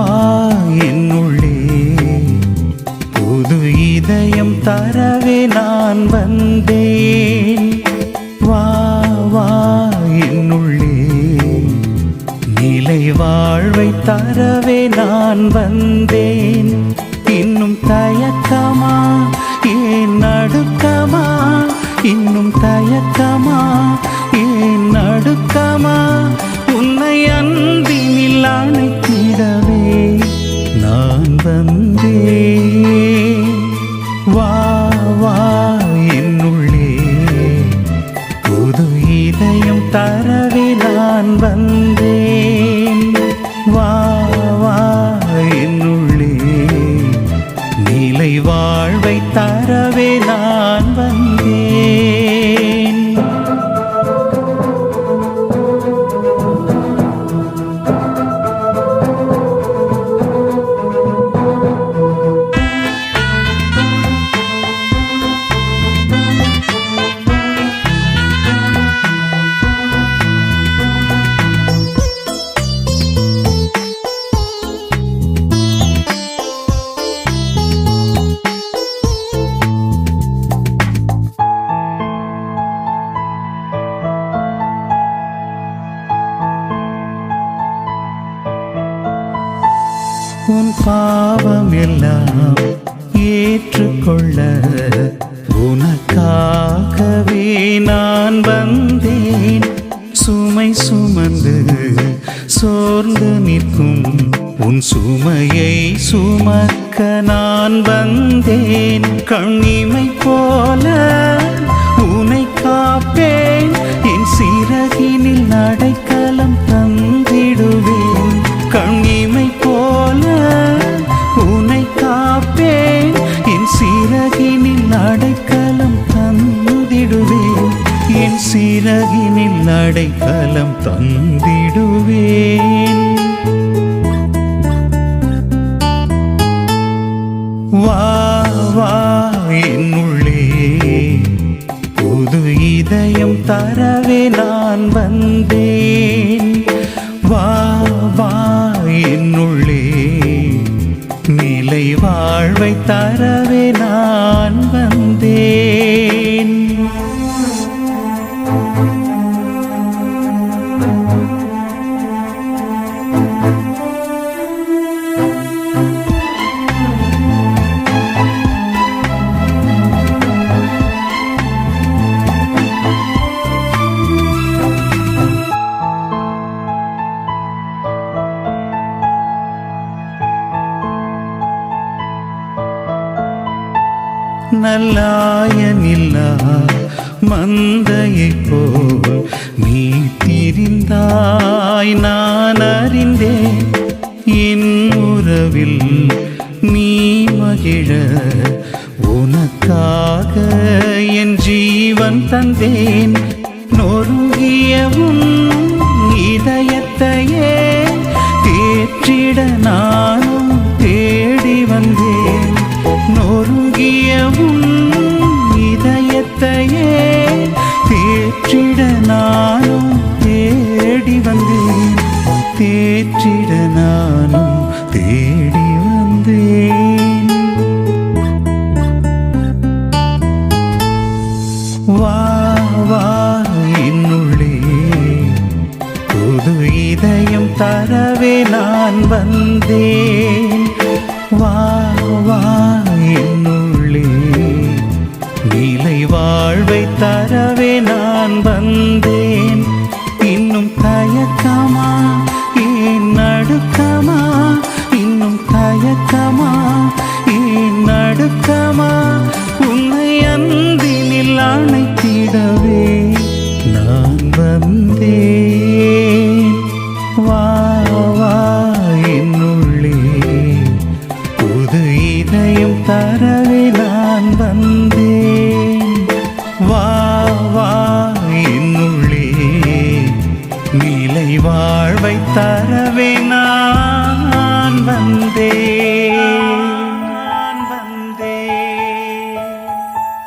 வா என்னுள்ளே. புது இதயம் தரவே நான் வந்தேன். வா வா என்னுள்ளே. நிலை வாழ்வை தரவே நான் வந்தேன். இன்னும் தயக்கமா? ஏன் நடுக்கமா? இன்னும் தயக்கமா? ஏன் நடுக்கமா? உன்னை அன்பினில் அணைத்திடவே நான் வந்தே வா வா என்னுள்ளே. புது இதயம் தரவே நான் வந்தேன். வா வா என்னுள்ளே. நிலை வாழ்வை தரவே நான் வந்தேன். உன் பாவம் எல்லாம் ஏற்றுக்கொள்ள உனக்காகவே நான் வந்தேன். சுமை சுமந்து சோர்ந்து நிற்கும் உன் சுமையை சுமக்க நான் வந்தேன். கண்ணிமை போல உனை காப்பேன். என் சிறகினில் நடக்க சிறகினில் அடைக்கலம் தந்திடுவேன் என் சிறகினில் அடைக்கலம் தந்திடுவேன் வாழ்வை தரவே நான் வந்தேன். நல்லாயனில்லா மந்தையை போல் நீ திரிந்தாய் நான் அறிந்தேன். என் உறவில் நீ மகிழ உனக்காக என் ஜீவன் தந்தேன். நொறுங்கிய இதயத்தையே தரவே நான் வந்தேன். வா வா என்னுள்ளே நிலை வாழ்வை தரவே நான் வந்தேன். இன்னும் தயக்கமா ஏன் நடுக்கமா? இதயம் தரவே நான் வந்தேன். வா வா என்னுள்ளே. நிலை வாழ்வை தரவே நான் வந்தேன்.